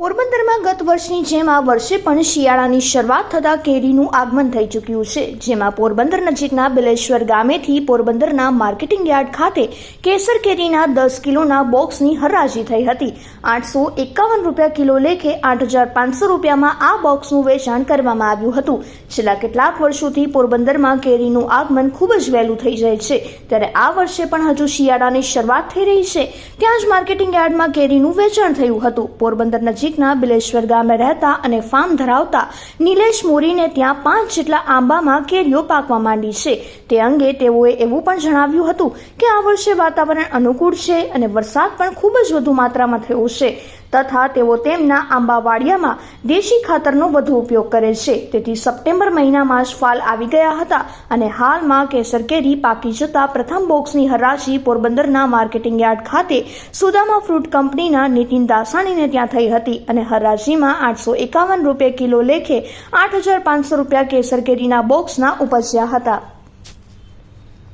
પોરબંદરમાં ગત વર્ષની જેમ આ વર્ષે પણ શિયાળાની શરૂઆત થતાં કેરીનું આગમન થઈ ચૂક્યું છે, જેમાં પોરબંદર નજીકના બિલેશ્વર ગામેથી પોરબંદરના માર્કેટિંગ યાર્ડ ખાતે કેસર કેરીના દસ કિલોના બોક્સની હરાજી થઈ હતી. આઠસો એકાવન રૂપિયા કિલો લેખે આઠ હજાર પાંચસો રૂપિયામાં આ બોક્સનું વેચાણ કરવામાં આવ્યું હતું. છેલ્લા કેટલાક વર્ષોથી પોરબંદરમાં કેરીનું આગમન ખૂબ જ વહેલું થઈ જાય છે. ત્યારે આ વર્ષે પણ હજુ શિયાળાની શરૂઆત થઈ રહી છે. ત્યાં જ માર્કેટિંગ યાર્ડમાં કેરીનું વેચાણ થયું હતું. પોરબંદર નજીકના બિલેશ્વર ગામે રહેતા અને ફાર્મ ધરાવતા નિલેશ મોરીને ત્યાં પાંચ જેટલા આંબામાં કેરીઓ પાકવા માંડી છે. તે અંગે તેઓએ એવું પણ જણાવ્યું હતું કે આ વર્ષે વાતાવરણ અનુકૂળ છે અને વરસાદ પણ ખૂબ જ વધુ માત્રામાં થયો છે. તથા તેઓ તેમના આંબાવાડિયામાં દેશી ખાતરનો વધુ ઉપયોગ કરે છે. તેથી સપ્ટેમ્બર મહિનામાં જ ફાલ આવી ગયા હતા અને હાલમાં કેસર કેરી પાકી જતા પ્રથમ બોક્સની હરાજી પોરબંદરના માર્કેટિંગ યાર્ડ ખાતે સુદામા ફ્રૂટ કંપનીના નીતિન દાસાણીને ત્યાં થઈ હતી અને હરાજીમાં આઠસો એકાવન રૂપિયા કિલો લેખે આઠ હજાર પાંચસો રૂપિયા કેસર કેરીના બોક્સના ઉપજ્યા હતા.